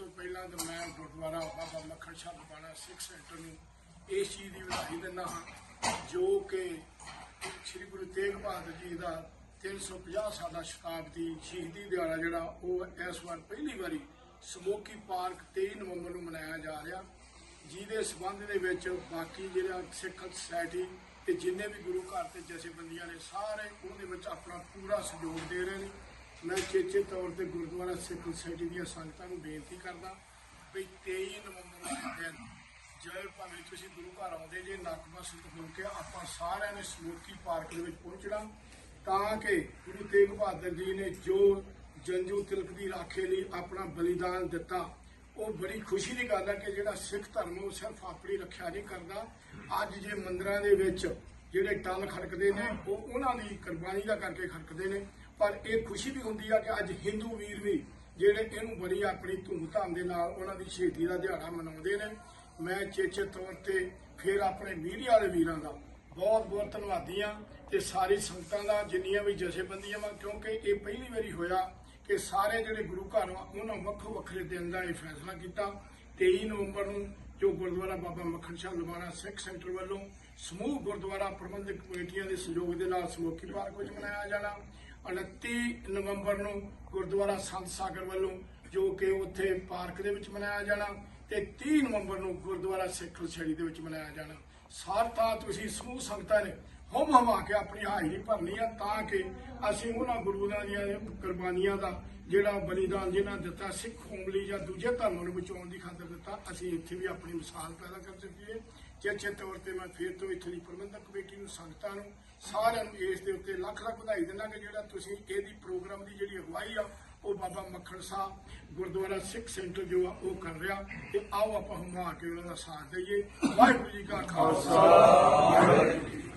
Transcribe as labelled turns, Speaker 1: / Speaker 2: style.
Speaker 1: ਤੋਂ ਪਹਿਲਾਂ ਤਾਂ ਮੈਂ ਗੁਰਦੁਆਰਾ ਬਾਬਾ ਮੱਖਣ ਸ਼ਾਹ ਬਾਣਾ ਸਿੱਖ ਸੈਂਟਰ ਨੂੰ ਇਸ ਚੀਜ਼ ਦੀ ਵਧਾਈ ਦਿੰਦਾ ਹਾਂ, ਜੋ ਕਿ ਸ੍ਰੀ ਗੁਰੂ ਤੇਗ ਬਹਾਦਰ ਜੀ ਦਾ 350 ਸਾਲਾ ਸ਼ਤਾਬਦੀ ਸ਼ਹੀਦੀ ਦਿਹਾੜਾ ਜਿਹੜਾ, ਉਹ ਇਸ ਵਾਰ ਪਹਿਲੀ ਵਾਰੀ ਸਮੋਕੀ ਪਾਰਕ 23 ਨਵੰਬਰ ਨੂੰ ਮਨਾਇਆ ਜਾ ਰਿਹਾ, ਜਿਹਦੇ ਸਬੰਧ ਦੇ ਵਿੱਚ ਬਾਕੀ ਜਿਹੜਾ ਸਿੱਖ ਸੁਸਾਇਟੀ ਤੇ ਜਿੰਨੇ ਵੀ ਗੁਰੂ ਘਰ ਤੇ ਜਥੇਬੰਦੀਆਂ ਨੇ, ਸਾਰੇ ਉਹਦੇ ਵਿੱਚ ਆਪਣਾ ਪੂਰਾ ਸਹਿਯੋਗ ਦੇ ਰਹੇ ਨੇ। ਮੈਂ ਚੇਚੇ ਤੌਰ ਤੇ ਗੁਰਦੁਆਰਾ ਸਿੱਖ ਸੁਸਾਇਟੀ ਦੀਆਂ ਸੰਗਤਾਂ ਨੂੰ ਬੇਨਤੀ ਕਰਦਾ ਵੀ 23 ਨਵੰਬਰ ਵਾਲੇ ਦਿਨ ਜੇ ਭਾਵੇਂ ਤੁਸੀਂ ਗੁਰੂ ਘਰ ਆਉਂਦੇ ਜੇ ਨਤਮਸਤਕ ਹੋ ਕੇ ਆਪਾਂ ਸਾਰਿਆਂ ਨੇ ਸਮੂਰਤੀ ਪਾਰਕ ਦੇ ਵਿੱਚ ਪਹੁੰਚਣਾ, ਤਾਂ ਕਿ ਗੁਰੂ ਤੇਗ ਬਹਾਦਰ ਜੀ ਨੇ ਜੋ ਜੰਜੂ ਤਿਲਕ ਦੀ ਰਾਖੇ ਲਈ ਆਪਣਾ ਬਲੀਦਾਨ ਦਿੱਤਾ, ਉਹ ਬੜੀ ਖੁਸ਼ੀ ਦੀ ਗੱਲ ਹੈ ਕਿ ਜਿਹੜਾ ਸਿੱਖ ਧਰਮ ਉਹ ਸਿਰਫ ਆਪਣੀ ਰੱਖਿਆ ਨਹੀਂ ਕਰਦਾ। ਅੱਜ ਜੇ ਮੰਦਰਾਂ ਦੇ ਵਿੱਚ ਜਿਹੜੇ ਟਲ ਖੜਕਦੇ ਨੇ, ਉਹ ਉਹਨਾਂ ਦੀ ਕੁਰਬਾਨੀ ਦਾ ਕਰਕੇ ਖੜਕਦੇ ਨੇ। ਪਰ ਇਹ ਖੁਸ਼ੀ ਵੀ ਹੁੰਦੀ ਆ ਕਿ ਅੱਜ ਹਿੰਦੂ ਵੀਰ ਵੀ ਜਿਹੜੇ ਇਹਨੂੰ ਬੜੀ ਆਪਣੀ ਧੂਮਧਾਮ ਦੇ ਨਾਲ ਉਹਨਾਂ ਦੀ ਸ਼ਹੀਦੀ ਦਾ ਦਿਹਾੜਾ ਮਨਾਉਂਦੇ ਨੇ। ਮੈਂ ਚੇਚੇ ਤੌਰ ਤੇ ਫਿਰ ਆਪਣੇ ਮੀਡੀਆ ਵਾਲੇ ਵੀਰਾਂ ਦਾ ਬਹੁਤ ਬਹੁਤ ਧੰਨਵਾਦੀ ਆ ਤੇ ਸਾਰੀ ਸੰਗਤਾਂ ਦਾ ਜਿੰਨੀਆਂ ਵੀ ਜਥੇਬੰਦੀਆਂ ਵਾ, ਕਿਉਂਕਿ ਇਹ ਪਹਿਲੀ ਵਾਰੀ ਹੋਇਆ ਕਿ ਸਾਰੇ ਜਿਹੜੇ ਗੁਰੂ ਘਰ ਵਾ, ਉਹਨਾਂ ਵੱਖੋ ਵੱਖਰੇ ਦਿਨ ਦਾ ਇਹ ਫੈਸਲਾ ਕੀਤਾ। 23 ਨਵੰਬਰ ਨੂੰ ਜੋ ਗੁਰਦੁਆਰਾ ਬਾਬਾ ਮੱਖਣ ਸ਼ਾਹ ਲਵਾਣਾ ਸਿੱਖ ਸੈਂਟਰ ਵੱਲੋਂ ਸਮੂਹ ਗੁਰਦੁਆਰਾ ਪ੍ਰਬੰਧਕ ਕਮੇਟੀਆਂ ਦੇ ਸਹਿਯੋਗ ਦੇ ਨਾਲ ਸਮੋਕੀ ਪਾਰਕ ਵਿੱਚ ਮਨਾਇਆ ਜਾਣਾ। 29 ਨਵੰਬਰ ਨੂੰ ਗੁਰਦੁਆਰਾ ਸੰਤ ਸਾਗਰ ਵੱਲੋਂ ਜੋ ਕਿ ਉੱਥੇ ਪਾਰਕ ਦੇ ਵਿੱਚ ਮਨਾਇਆ ਜਾਣਾ। ਤੇ 30 ਨਵੰਬਰ ਨੂੰ ਗੁਰਦੁਆਰਾ ਸਿੱਖ ਛੜੀ ਦੇ ਵਿੱਚ ਮਨਾਇਆ ਜਾਣਾ। ਸਾਰਤਾ ਤੁਸੀਂ ਸਮੂਹ ਸੰਗਤਾਂ ਨੇ ਹਮ ਹਮਾ ਕੇ ਆਪਣੀ ਹਾਜ਼ਰੀ ਭਰਨੀ ਆ ਤਾਂ ਕਿ ਅਸੀਂ ਉਹਨਾਂ ਗੁਰੂਆਂ ਦੀਆਂ ਕੁਰਬਾਨੀਆਂ ਦਾ ਜਿਹੜਾ ਬਲੀਦਾਨ ਜਿਹਨਾਂ ਦਿੱਤਾ, ਸਿੱਖ ਉਂਗਲੀ ਜਾਂ ਦੂਜੇ ਧਰਮਾਂ ਨੂੰ ਬਚਾਉਣ ਦੀ ਖਾਤਰ ਦਿੱਤਾ, ਅਸੀਂ ਇੱਥੇ ਵੀ ਆਪਣੀ ਮਿਸਾਲ ਪੈਦਾ ਕਰ ਸਕੀਏ। ਚੇਚੇ ਤੌਰ ਤੇ ਮੈਂ ਫਿਰ ਤੋਂ ਇੱਥੇ ਦੀ ਪ੍ਰਬੰਧਕ ਕਮੇਟੀ ਨੂੰ, ਸੰਗਤਾਂ ਨੂੰ, ਸਾਰਿਆਂ ਨੂੰ ਇਸ ਦੇ ਉੱਤੇ ਲੱਖ ਲੱਖ ਵਧਾਈ ਦਿੰਦਾ ਕਿ ਜਿਹੜਾ ਤੁਸੀਂ ਇਹਦੀ ਪ੍ਰੋਗਰਾਮ ਦੀ ਜਿਹੜੀ ਅਗਵਾਈ ਆ ਉਹ ਬਾਬਾ ਮੱਖਣ ਸਾਹਿਬ ਗੁਰਦੁਆਰਾ ਸਿੱਖ ਸੈਂਟਰ ਜੋ ਆ, ਉਹ ਕਰ ਰਿਹਾ। ਤੇ ਆਓ ਆਪਾਂ ਹੁਮਾ ਕੇ ਉਹਨਾਂ ਦਾ ਸਾਥ ਦਈਏ। ਵਾਹਿਗੁਰੂ ਜੀ ਕਾ ਖਾਲਸਾ। ਵਾਹਿਗੁਰੂ ਜੀ